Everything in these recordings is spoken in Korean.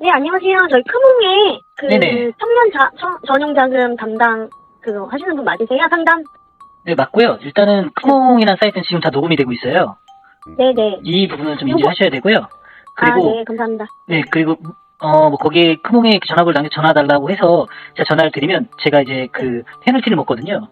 네, 안녕하세요. 저희 크몽에 그 네네. 청년 자, 청- 전용 자금 담당 그거 하시는 분 맞으세요? 상담? 네, 맞고요. 일단은 크몽이라는 사이트는 지금 다 녹음이 되고 있어요. 네네. 이 부분은 좀 인지하셔야 되고요. 그리고 아, 네, 감사합니다. 네, 그리고 어, 뭐 거기에 크몽에 전화번호를 남겨 전화 달라고 해서 제가 전화를 드리면 제가 이제 그 페널티를 먹거든요.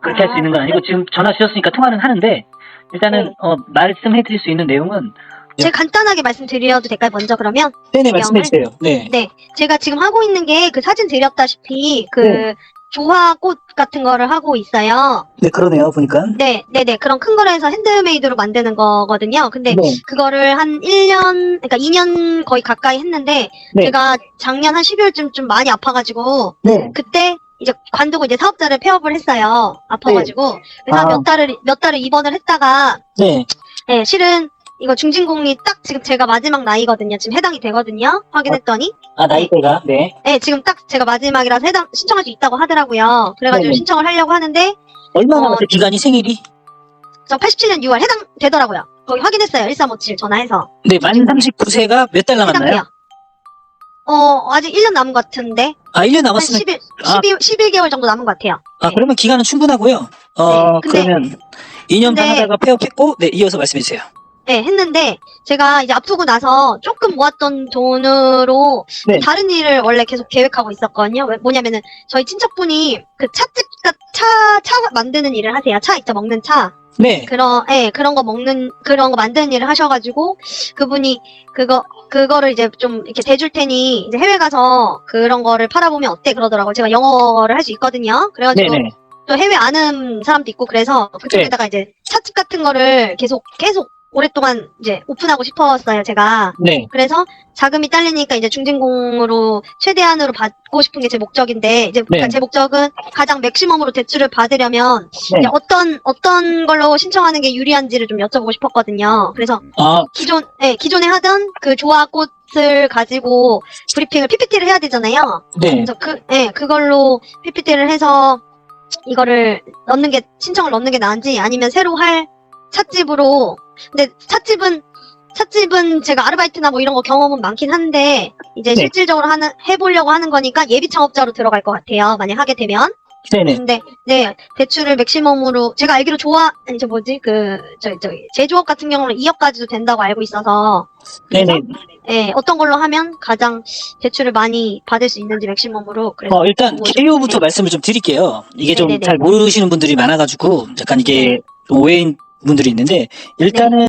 그렇게 할수 아, 있는 건 아니고 지금 전화 주셨으니까 통화는 하는데 일단은 네. 어, 말씀해 드릴 수 있는 내용은 제가 간단하게 말씀드려도 될까요? 먼저 그러면 네네 말씀해 주세요. 네. 네 제가 지금 하고 있는 게 그 사진 드렸다시피 그 네. 조화꽃 같은 거를 하고 있어요. 네, 그러네요. 보니까. 네, 네, 네 그런 큰 거로 해서 핸드메이드로 만드는 거거든요. 근데 네. 그거를 한 1년, 그러니까 2년 거의 가까이 했는데 네. 제가 작년 한 12월쯤 좀 많이 아파가지고 네. 그때 이제 관두고 이제 사업자를 폐업을 했어요. 아파가지고 그래서 아. 몇 달을 몇 달을 입원을 했다가 네. 네, 실은 이거 중진공이 딱 지금 제가 마지막 나이거든요. 지금 해당이 되거든요. 확인했더니. 아, 나이대가. 네. 네, 지금 딱 제가 마지막이라서 해당, 신청할 수 있다고 하더라고요. 그래가지고 네네. 신청을 하려고 하는데, 얼마나 어, 남았어요? 기간이 생일이? 저 87년 6월 해당 되더라고요. 거기 확인했어요. 1357 전화해서. 네, 만 39세가 몇 달 남았나요? 해당돼요. 어, 아직 1년 남은 것 같은데. 아, 1년 한 남았으면 11, 아. 12, 11개월 정도 남은 것 같아요. 아, 네. 그러면 기간은 충분하고요. 어, 네, 근데- 그러면 2년 반 근데- 하다가 폐업했고, 네, 이어서 말씀해 주세요. 네, 했는데, 제가 이제 앞두고 나서 조금 모았던 돈으로 네. 다른 일을 원래 계속 계획하고 있었거든요. 왜- 뭐냐면은, 저희 친척분이 그 찻집, 차, 차 만드는 일을 하세요. 차 있죠, 먹는 차. 네. 그런, 예, 그런 거 먹는, 그런 거 만드는 일을 하셔 가지고, 그분이, 그거, 그거를 이제 좀 이렇게 대줄 테니, 이제 해외 가서 그런 거를 팔아보면 어때? 그러더라고요. 제가 영어를 할 수 있거든요. 그래 가지고, 네네. 또 해외 아는 사람도 있고, 그래서 그쪽에다가 이제 찻집 같은 거를 계속, 계속 오랫동안 이제 오픈하고 싶었어요, 제가. 네. 그래서 자금이 딸리니까 이제 중진공으로 최대한으로 받고 싶은 게 제 목적인데 이제 네. 제 목적은 가장 맥시멈으로 대출을 받으려면 네. 이제 어떤 어떤 걸로 신청하는 게 유리한지를 좀 여쭤보고 싶었거든요. 그래서 아, 기존 예, 기존에 하던 그 조화 꽃을 가지고 브리핑을 PPT를 해야 되잖아요. 네. 그래서 그 예, 그걸로 PPT를 해서 이거를 넣는 게 신청을 넣는 게 나은지 아니면 새로 할 찻집으로 근데 찻집은 찻집은 제가 아르바이트나 뭐 이런 거 경험은 많긴 한데 이제 네. 실질적으로 하는 해보려고 하는 거니까 예비 창업자로 들어갈 것 같아요. 만약 하게 되면 네네. 근데 네 대출을 맥시멈으로 제가 알기로 조합 아니 저 뭐지 그 저기 저기 제조업 같은 경우는 2억까지도 된다고 알고 있어서 그래서 네네. 예, 어떤 걸로 하면 가장 대출을 많이 받을 수 있는지 맥시멈으로 그래서 어, 일단 뭐- 개요부터 네. 말씀을 좀 드릴게요. 이게 좀 네네네. 잘 모르시는 분들이 많아가지고, 약간 이게 네. 좀 오해인 분들이 있는데, 일단은